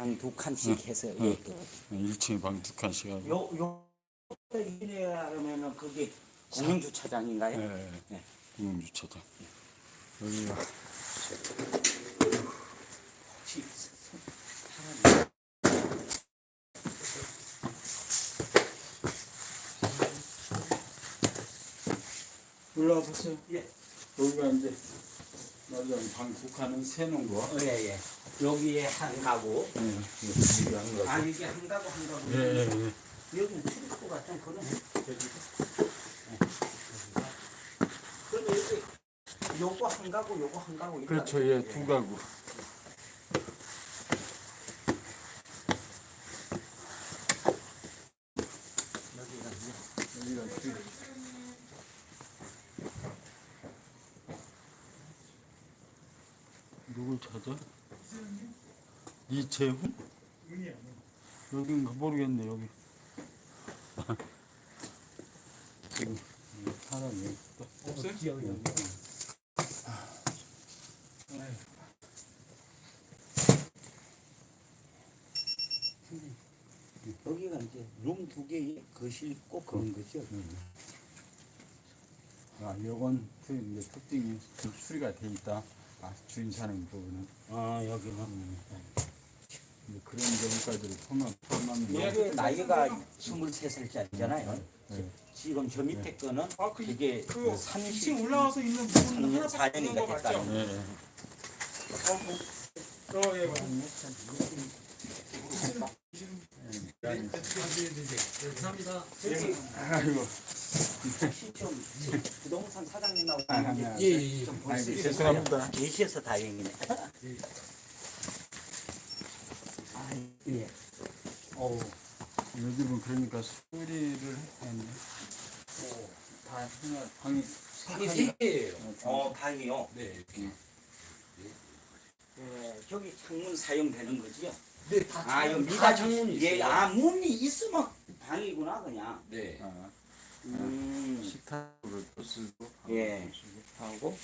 방 두 칸씩 해서 예. 그 1층에 방 두 칸씩 하고. 요, 요, 이내하면은 그게 공영주차장인가요? 예, 예. 네. 공용주차장. 여기가 혹시 사람이 올라와 보세요. 예. 여기가 이제 맞아 방 두 칸은 세놓은 거. 어, 예, 예. 여기에 한 가구. 예, 여기 한 거. 아, 이게 한 가구, 한 가구. 예, 예, 예. 여기는 출입구가 좀 그러네. 저기도. 예. 그럼 여기, 요거 한 가구, 요거 한 가구. 있다. 그렇죠, 예, 두 가구. 여기가 이제 여기가 두. 누굴 찾아? 이재훈? 여긴가 모르겠네 여기. 지금 사람이 없다. 없어요? 여기. 여기가 이제 룸 두 개에 거실 꼭 그런 거죠. 아, 요건 그 이제 특징이 좀 수리가 돼 있다. 아, 주인 사는 부분은. 아 여기는 이제 그런 경우까지를 포함, 포함하면. 이게 나이가 23살짜리잖아요. 네. 지금 저 밑에 거는 아, 그, 그게 그 30, 2층 올라와서 있는 부분 하나 바꾸는 거 사년이가 맞죠? 됐다는 예, 예. 어, 뭐, 어, 예, 맞아요. 감사합니다. 아이고. 좀 부동산 사장님하고 아. 예, 예, 예. 좀 볼 수 있어요? 죄송합니다. 계셔서 다행이네. 아, 예. 어우, 요즘은 그러니까 수리를 했네. 다 하나, 방이 이게 세 개예요. 어, 방이요. 네. 예, 저기 창문 사용되는 거지요? 네, 다 아, 창문, 미가 다 창문이 있어요. 예, 아, 문이 있으면 방이구나, 그냥. 네. 아, 음, 식탁으로 또 쓰고. 예. 쓰고. 하고,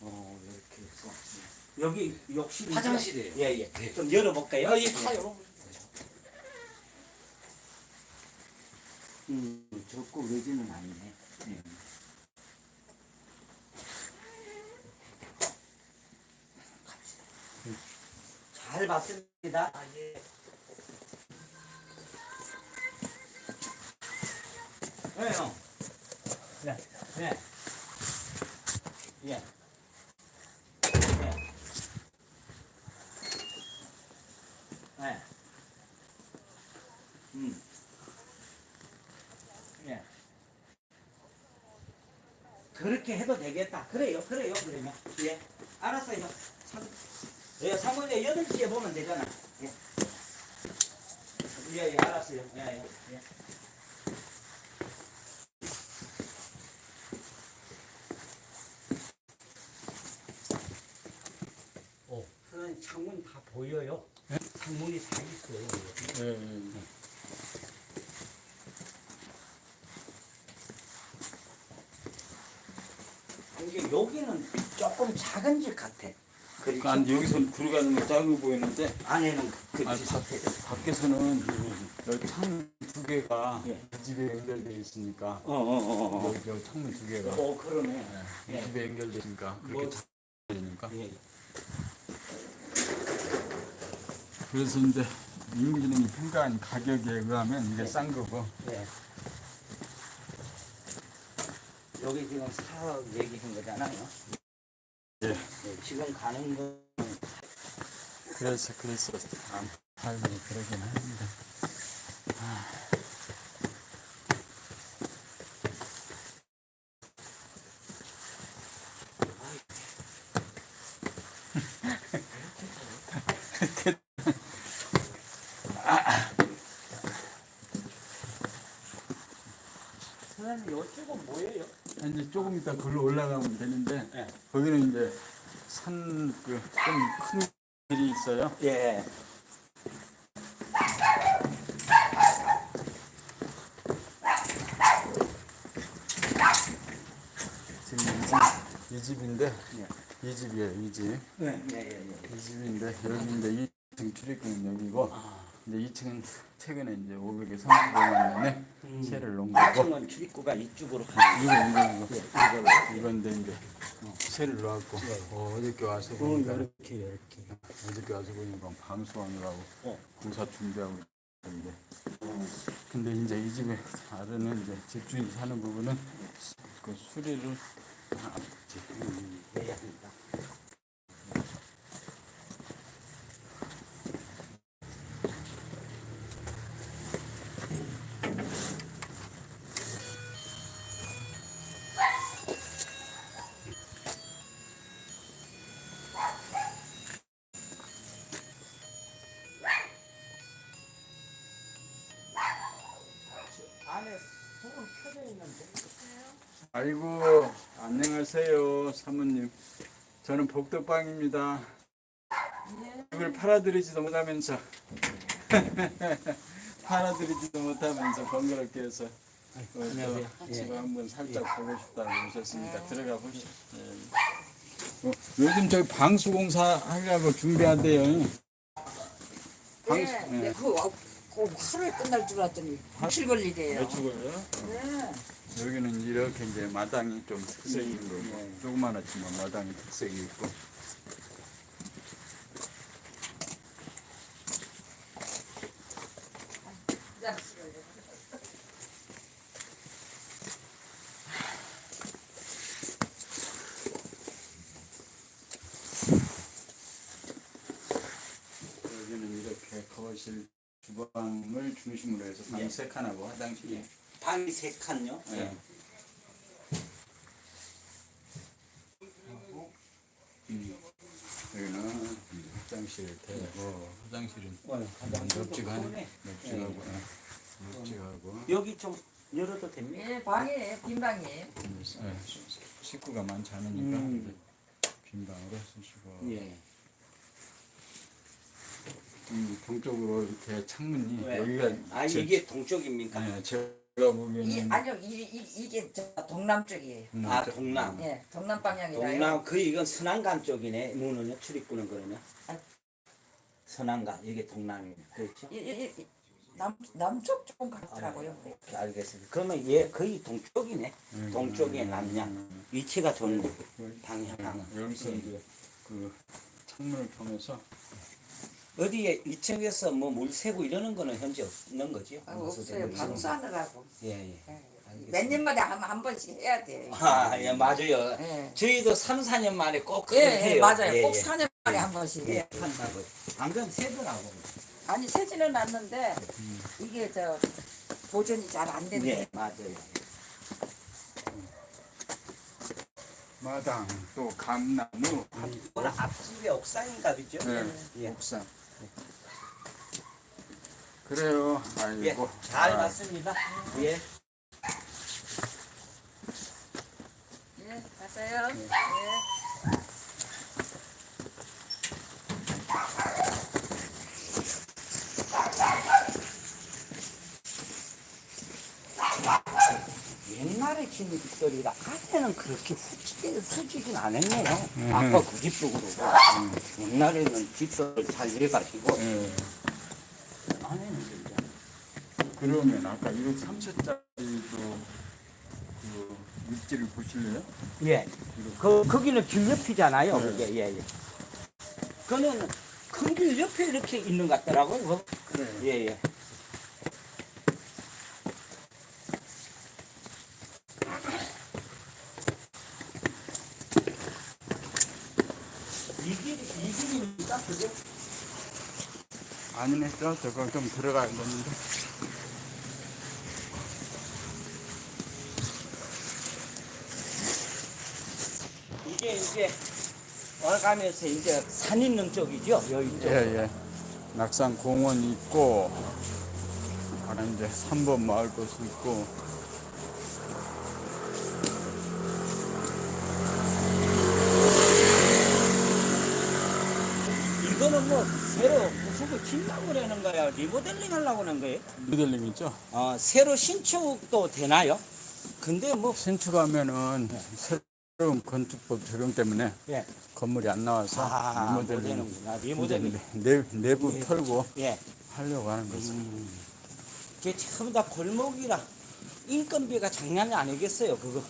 어, 이렇게 해서. 여기 욕실이 화장실이에요. 예, 예. 네. 좀 열어볼까요? 아, 예, 다 열어. 음, 적고 외지는 아니네. 예. 갑시다. 잘 봤습니다. 아, 예. 네, 형. 네, 네. 예. 예. 네. 음. 예. 그렇게 해도 되겠다. 그래요, 그래요, 그러면. 예. 알았어요. 상, 예, 사모님 8시에 보면 되잖아. 예. 예, 예, 알았어요. 예, 예, 예. 어. 그런 창문 다 보여요? 창문이 다 있어요. 예, 예, 예. 이게 여기는 조금 작은 집 같아. 그러니까 안- 여기서 들어가는 거 작아 보이는데 안에는 그 아, 비슷해. 밖에서는 여기 창문 두 개가 예. 이 집에 연결되어 있으니까 어, 어, 어, 어. 여기 저 창문 두 개가 어, 그러네. 이 집에 연결되니까 뭐- 그렇게 작으니까 예. 그래서 이제 임기님이 평가한 가격에 의하면 이게 싼 거고 예. 여기 지금 사업 얘기한 거잖아요. 예. 네, 지금 가는 거 그래서 그래서 안 팔고 그러긴 합니다. 선생님 이쪽은 뭐예요? 이따 글로 올라가면 되는데 예. 거기는 이제 산 그 좀 큰 길이 있어요. 예. 지금 이 집, 이 집인데 이 집이에요 이 집. 예, 예, 예, 예. 이 집인데 여기 이제 1층 출입구는 여기고 아, 이제 2층은 최근에 이제 500에 30만 원에 세를 놓은 거고. 2층은 출입구가 이쪽으로 가는 이거 이거 이거. 예, 이거. 이건데 이제 세를 놓았고. 어, 어저께 와서 어, 보니까 이렇게 이렇게. 어저께 와서 보니까 방수원이라고 어. 공사 준비하고 있는데. 근데 이제 이 집에 아래는 이제 집주인이 사는 부분은 그 수리를 아이고 안녕하세요 사모님 저는 복덕방입니다 이걸 팔아드리지도 못하면서 팔아드리지도 못하면서 번거롭게 해서 안녕하세요. 집을 예. 한번 살짝 보고 싶다고 오셨으니까 들어가 보시죠 예. 어, 요즘 저기 방수공사 하려고 준비한대요 방수 네, 예. 네, 그, 어, 그 하루에 끝날 줄 알았더니 며칠 걸리대요. 여쭈고요 네. 여기는 이렇게 이제 마당이 좀 특색이 있고 조그만하지만 마당이 특색이 있고. 여기는 이렇게 거실 주방을 중심으로 해서 방 예. 세 칸하고 화장실이 방이 세 칸요. 예. 음, 여기는 화장실 되고 화장실은 어, 넓직하네 네. 넓직하고 예. 넓직하고 여기 좀 열어도 됩니까? 예, 방에 빈 방에. 예, 식구가 많지 않으니까 음. 빈 방으로 쓰시고 예. 음, 동쪽으로 이렇게 창문이 왜? 여기가 아 제- 이게 동쪽입니까? 예, 제 가 이 보기에는 아니요 이, 이 이게 저 동남 쪽이에요. 음, 아 저- 동남. 예, 동남 방향이라요. 동남 그 이건 서남간 쪽이네. 문은요 출입구는 그러면. 아. 서남간 이게 동남이네. 그렇죠? 이, 이, 이, 남 남쪽 좀 같더라고요. 네. 오케이, 알겠습니다. 그러면 얘 거의 동쪽이네. 음, 동쪽에 음, 남양. 음, 위치가 좋네. 음. 방향. 여기서 예. 이제 그 창문을 통해서 어디에 2층에서 뭐 물 새고 이러는 거는 현재 없는 거지요? 아, 없어요. 방수하느라고. 예, 예. 예. 몇 년마다 한, 한 번씩 해야 돼. 아, 예, 맞아요. 예. 저희도 3, 4년 만에 꼭 예, 그걸 예, 해요. 맞아요. 예, 꼭 예. 4년 만에 한 번씩 예, 해야 돼. 한다고. 방금 새더라고. 아니 세지는 않는데 이게 저 보존이 잘 안 되는 네, 데 맞아요. 마당 또 감나무 오늘 앞집에 옥상인가 그죠? 네. 예. 옥상 그래요 예, 아이고 잘 아, 봤습니다. 예. 예, 가세요. 네. 예. 옛날에 진 집들이라 아내는 그렇게 후지게 후지진 않았네요. 아까 그 집도 그러고. 옛날에는 집들 잘 해가지고. 예. 그러면 아까 203채짜리도 그 입지를 보실래요? 예. 그, 거기는 길 옆이잖아요. 네. 그게, 예, 예. 그는 큰 길 옆에 이렇게 있는 것 같더라고요. 그거. 그래 예, 예. 이 길이, 이? 그죠? 아니네 저 저거 좀 들어가야 되는데 이게 이제 와가면서 이제 산 있는 쪽이죠? 여기 쪽. 예 예 낙산 공원이 있고 아래 이제 3번 마을 곳이 있고 이거는 뭐 새로 부수고 짓려고 그러는 거야? 리모델링 하려고 하는 거예요? 모델링 있죠? 어, 새로 신축도 되나요? 근데 뭐 신축하면은 새로운 건축법 적용 때문에 예. 건물이 안 나와서 아, 못 리모델링 되는구나. 이제 리모델링. 내, 내부 예. 털고 예. 하려고 하는 거죠. 그게 전부 다 골목이라 인건비가 장난이 아니겠어요. 그거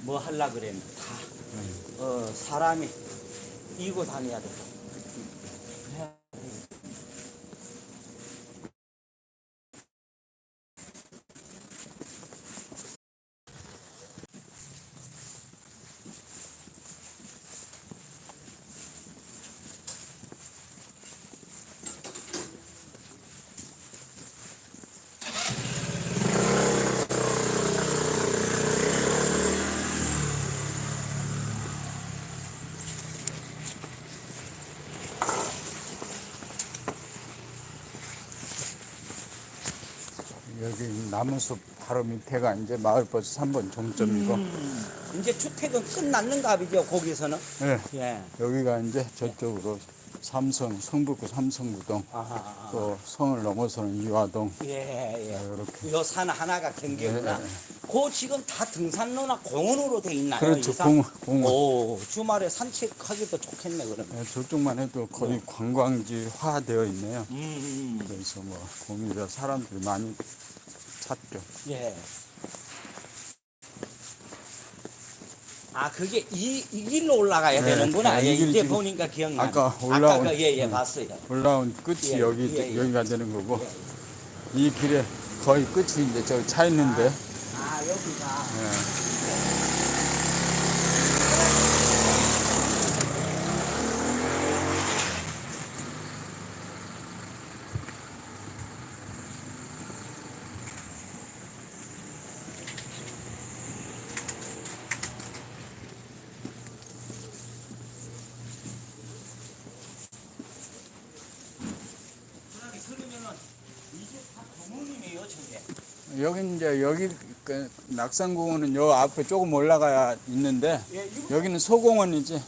뭐 하려 그랬는데 다 어, 사람이 이고 다녀야 돼. 여기 나무숲 바로 밑에가 이제 마을버스 3번 종점이고 이제 주택은 끝났는가 보죠. 거기서는. 예, 예. 여기가 이제 저쪽으로 삼성 성북구 삼성구동 아하. 또 성을 넘어서는 이화동 예, 예. 이렇게 요 산 하나가 경계구나. 예, 예. 그 지금 다 등산로나 공원으로 돼 있나요? 그렇죠 이 산? 공원 공원 오, 주말에 산책하기도 좋겠네, 그러면. 예, 저쪽만 해도 거의 관광지화 되어 있네요. 음, 음, 그래서 뭐 봄이라 사람들이 많이 찾죠. 예. 아, 그게 이, 이 길로 올라가야 네, 되는구나. 네, 예, 이 길이 이제 지금 보니까 기억나. 아까 올라온- 아까 그, 예, 예, 음. 봤어요. 올라온 끝이 예, 여기 예, 예. 여기가 되는 거고 이 길에 거의 끝이 이제 저기 차 있는데 아, 여기가. 예. 그러면은 이게 다 동문이네요, 저게. 여기 그 낙산공원은 요 앞에 조금 올라가야 있는데 예, 이거, 여기는 소공원이지.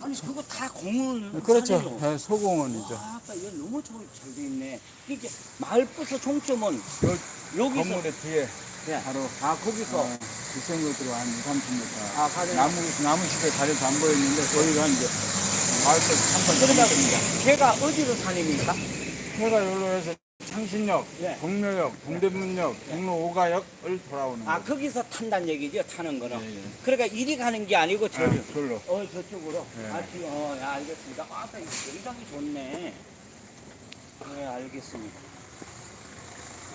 아니, 그거 다 공원. 그렇죠. 산이에요. 예, 소공원이죠. 아, 아까 얘 너무 잘돼 있네. 이게 마을버스 종점은 여, 여기서. 건물의 뒤에 예. 바로 아, 거기서. 어, 기생구들로 한 2, 30m. 아, 가령. 나무 나무숲에 다리도 안 보였는데 거기가 이제 마을버스 한번 그러면. 걔가 어디로 다닙니까? 해가 여기로 해서 창신역, 예. 동묘역, 동대문역, 종로 5가역을 돌아오는 아, 거예요. 거기서 탄다는 얘기죠, 타는 거는. 예, 예. 그러니까 이리 가는 게 아니고 저, 아, 절로. 어, 저쪽으로. 예. 아, 지금, 어, 예, 알겠습니다. 아, 나 이거 굉장히 좋네. 네, 알겠습니다.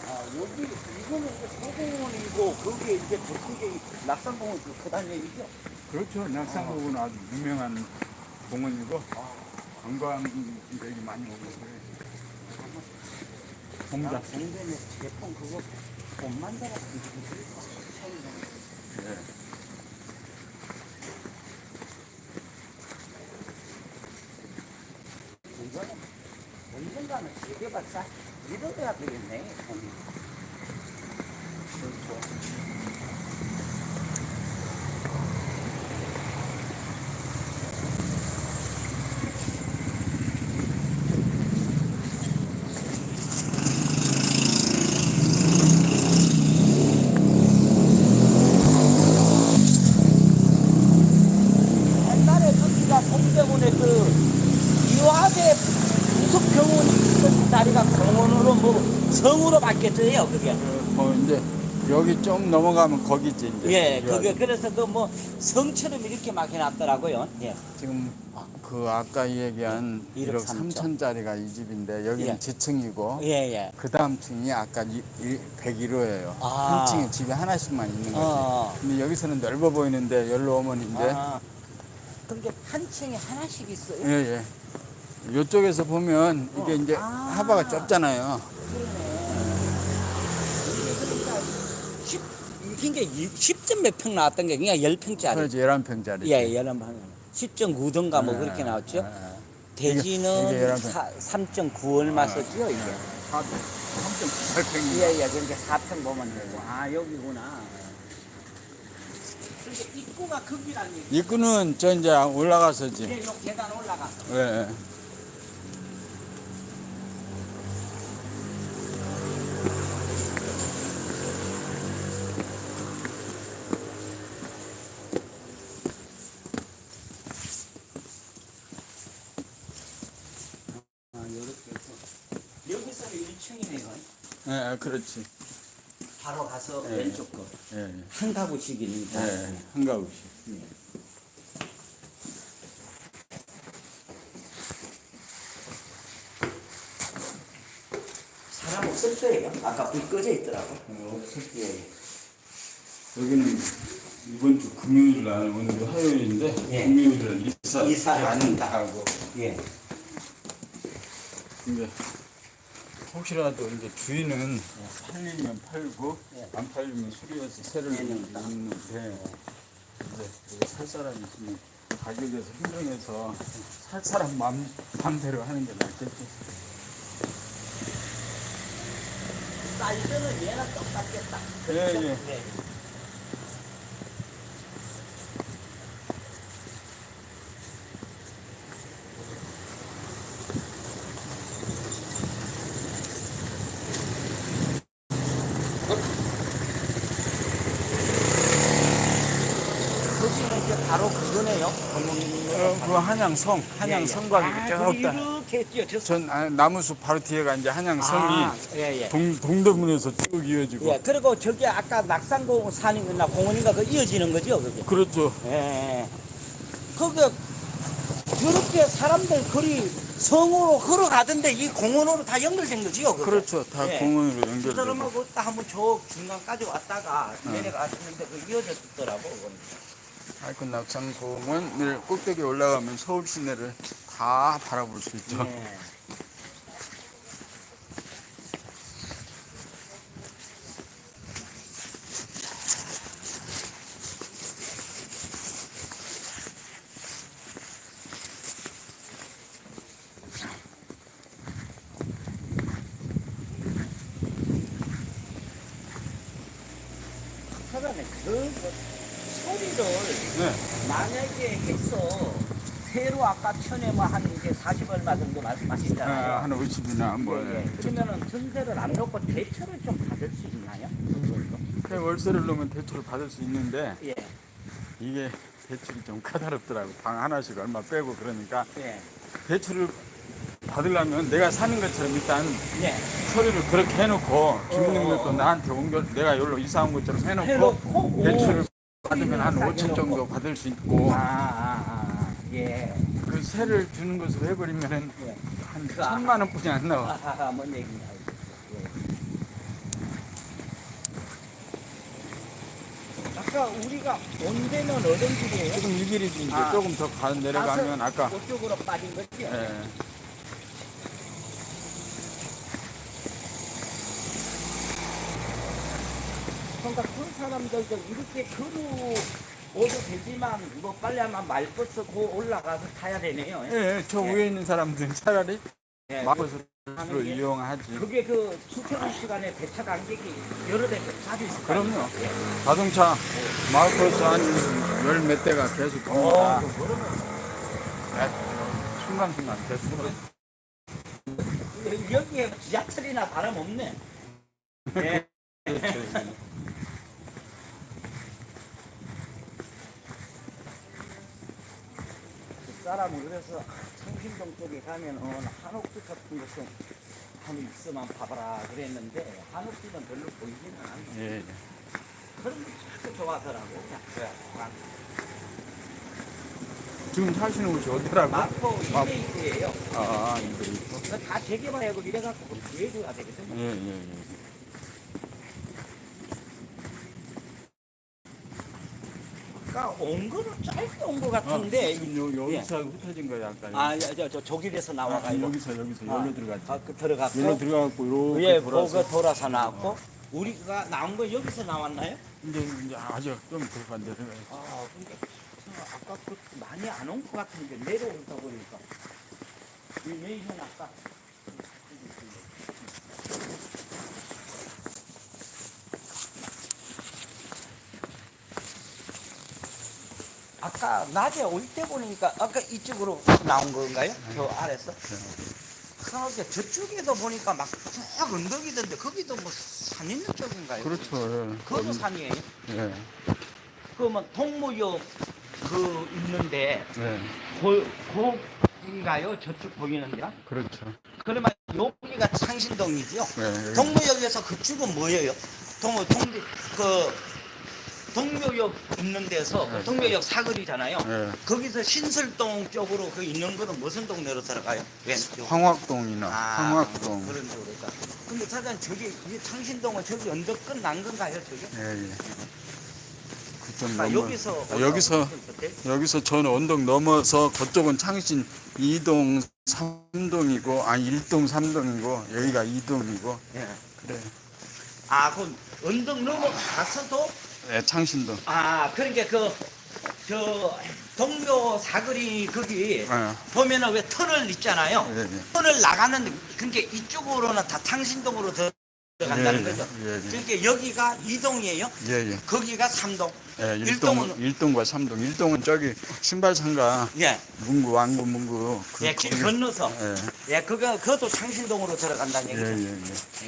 아, 여기, 이거는 이제 소공원이고, 거기에 이제 저쪽에 낙산공원 그 크다는 얘기죠? 그렇죠. 낙산공원은 아주 유명한 공원이고 관광객이 많이 오고 그래요. 아, 공작. 공대는 제품 그거 못 만들어. 예. 이거는 언젠가는 박사 이뤄야 되겠네. 손이. 옛날에 거기가 동대문에 그 유아대 부속병원이 있던 자리가 병원으로 뭐 바뀌었어요 그게. 뭐 이제 여기 좀 넘어가면 거기지 이제. 예. 그게 그래서 그 뭐 성처럼 이렇게 막 해놨더라고요. 예. 지금 그 아까 얘기한 1억 1억 3천짜리가 이 집인데 여기는 예. 지층이고 예, 예. 그 다음 층이 아까 101호예요. 아. 한 층에 집이 하나씩만 있는 거지. 어. 근데 여기서는 넓어 보이는데 열로 오면 이제 아, 그게 한 층에 하나씩 있어요. 예, 예. 이쪽에서 보면 이게 이제 아. 하바가 좁잖아요. 이게 10점 몇 평 나왔던 게 그냥 10평짜리. 그렇지, 11평짜리. 예, 11평. 10.9던가 뭐 예, 그렇게 나왔죠. 예, 예. 대지는 이게 11평. 3.9 얼마 썼죠, 이게. 3.8평이. 예, 예, 그러니까 4평 보면 되고. 아, 여기구나. 그러니까 입구가 거기라는 얘기. 입구는 저 이제 올라가서지. 예, 요 계단 올라가. 예, 예. 여기서 1층이네요. 예, 그렇지. 바로 가서 예. 왼쪽 거. 예, 예. 한 가구씩이니까. 예, 한가구씩. 사람 없을 거예요. 아까 불 꺼져 있더라고. 어, 없을 예. 여기는 이번 주 금요일 날 오늘 화요일인데 예. 금요일은 이사 이사를 한다. 하고 예. 이제 혹시라도 이제 주인은 팔리면 팔고 예. 안 팔리면 수리해서 새를 내는 거. 있는데 이제 살 사람이 있으면 가격에서 흥정해서 살 사람 맘, 맘대로 하는 게 낫겠지. 사이즈는 얘랑 똑같겠다. 예, 예. 네. 거기는 이제 바로 그거네요. 어, 그 한양성, 한양성과 아, 쭉그 다. 이렇게 뛰어졌어. 전 아, 나무숲 바로 뒤에가 이제 한양성이 아, 예, 예. 동, 동대문에서 쭉 이어지고 예, 그리고 저기 아까 낙산공 산인가 공원인가 그 이어지는 거죠, 그게. 그렇죠. 예. 거기 저렇게 사람들 거리 성으로 걸어가던데 이 공원으로 다 연결된 거지요, 그게. 그렇죠. 다 예. 공원으로 그 연결되고. 사람하고 딱 한번 저 중간까지 왔다가 내려갔는데 그 이어졌더라고, 그건. 하여튼 낙산공원을 꼭대기 올라가면 서울 시내를 다 바라볼 수 있죠. 예. 사장님, 그, 네. 만약에 해서 새로 아까 천에 뭐한 이제 40 얼마 정도 말씀하시잖아요. 아, 한 50이나 뭐. 예, 예. 그러면은 전세를 안 놓고 대출을 좀 받을 수 있나요? 그 월세를 놓으면 대출을 받을 수 있는데 예, 이게 대출이 좀 까다롭더라고. 방 하나씩 얼마 빼고 그러니까 예, 대출을 받으려면 내가 사는 것처럼 일단 예. 서류를 그렇게 해놓고 주민등록도 나한테 옮겨 내가 여기로 이사 온 것처럼 해놓고 해놓고 대출을 오, 받으면 한 싸게 5천 놓고. 정도 받을 수 있고 아, 아, 아, 예, 그 세를 주는 것으로 해버리면은 예. 한그 아- 천만 원뿐이 안 나와. 아하하, 뭔 얘기냐. 예. 아까 우리가 온 데는 어떤 길이에요? 지금 이 길이지 이제 아. 조금 더 가 내려가면 아까 그쪽으로 빠진 거죠? 예. 그러니까 그 사람들도 이렇게 걸어오도 되지만 뭐 빨리 하면 말버스 고 올라가서 타야 되네요. 예, 저 예. 위에 있는 사람들은 차라리 예, 하는 게- 이용하지. 그게 그 출퇴근 시간에 배차 간격이 여러 대 자주 있을 거 아니에요? 그럼요. 예. 자동차 마을버스 한 열 몇 대가 계속 어, 갑니다. 그거는 순간순간 계속. 여기에 지하철이나 다름없네. 예. 그 사람은 그래서 창신동 쪽에 가면은 한옥집 같은 것은 한 있으면 봐봐라 그랬는데 한옥집은 별로 보이지는 않네. 예, 예. 그런 거 자꾸 좋아하더라고. 그냥 그래. 지금 사시는 곳이 어디라고? 마포 마- 이베이트예요. 아, 이거 있고. 그거 다 재개발하고 이래갖고 기회줘야 되거든요. 예, 예, 예. 아까 온 거는 짧게 온 거 같은데. 이- 아, 요, 여기서 흩어진 거야, 약간. 아, 저, 저, 저 조길에서 아, 나와가지고. 여기서, 여기서, 아, 여기로 들어갔지. 아, 그 들어갔고. 여기로 들어가고, 이렇게 위에 돌아서. 보고 돌아서 나왔고. 우리가 나온 거 여기서 나왔나요? 이제, 이제 아주 좀 들어간데. 아, 근데 저 아까 그 많이 안온것 같은데 내려오다 보니까. 왜 이건 아까. 아까 낮에 올 때 보니까 아까 이쪽으로 나온 건가요? 저 아래서? 그러게 저쪽에도 보니까 막 쭉 언덕이던데 거기도 뭐 산 있는 쪽인가요? 그렇죠. 예. 그것도 산이에요. 예. 그러면 동무역 그 있는데 예. 그, 그 인가요? 저쪽 보이는 데가? 그렇죠. 그러면 여기가 창신동이지요? 네, 동묘역에서 그쪽은 뭐예요? 동, 동, 그, 동묘역 있는 데서, 그 동묘역 사거리잖아요. 네. 거기서 신설동 쪽으로 그 있는 거는 무슨 동네로 들어가요? 왼쪽. 황학동이나 아, 황학동. 그런 쪽으로 가. 근데 사장 저기 이 창신동은 저기 언덕 끝난 건가요, 저기? 예, 예. 그쪽 아, 넘어. 여기서 아, 여기서? 여기서 저는 언덕 넘어서 그쪽은 창신 2동 3동이고 아니 1동 3동이고 여기가 2동이고 예. 그래. 아, 그 언덕 넘어 가서도 예, 창신동. 아, 그러니까 그 저 동묘 사거리 거기 예. 보면은 왜 터널 있잖아요. 예, 예. 터널 나가는 그러니까 이쪽으로는 다 탕신동으로 들어간다는 예, 거죠. 예, 예. 그러니까 여기가 이동이에요 예, 예. 거기가 삼동 예, 일동은- 1동, 일동과 3동. 1동은 저기 신발 상가 예. 문구 왕구 문구 그 예, 길 거기- 건너서. 예. 예, 그거 그것도 창신동으로 들어간다는 예, 얘기죠. 예, 예.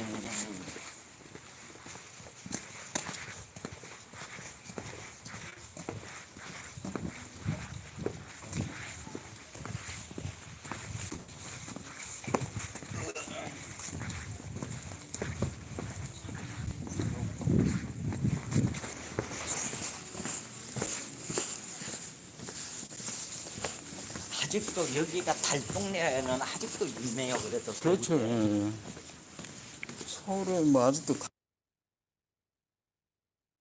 아직도 여기가 달동네에는 아직도 있네요. 그래도 그렇죠. 예, 예. 서울에 뭐 아직도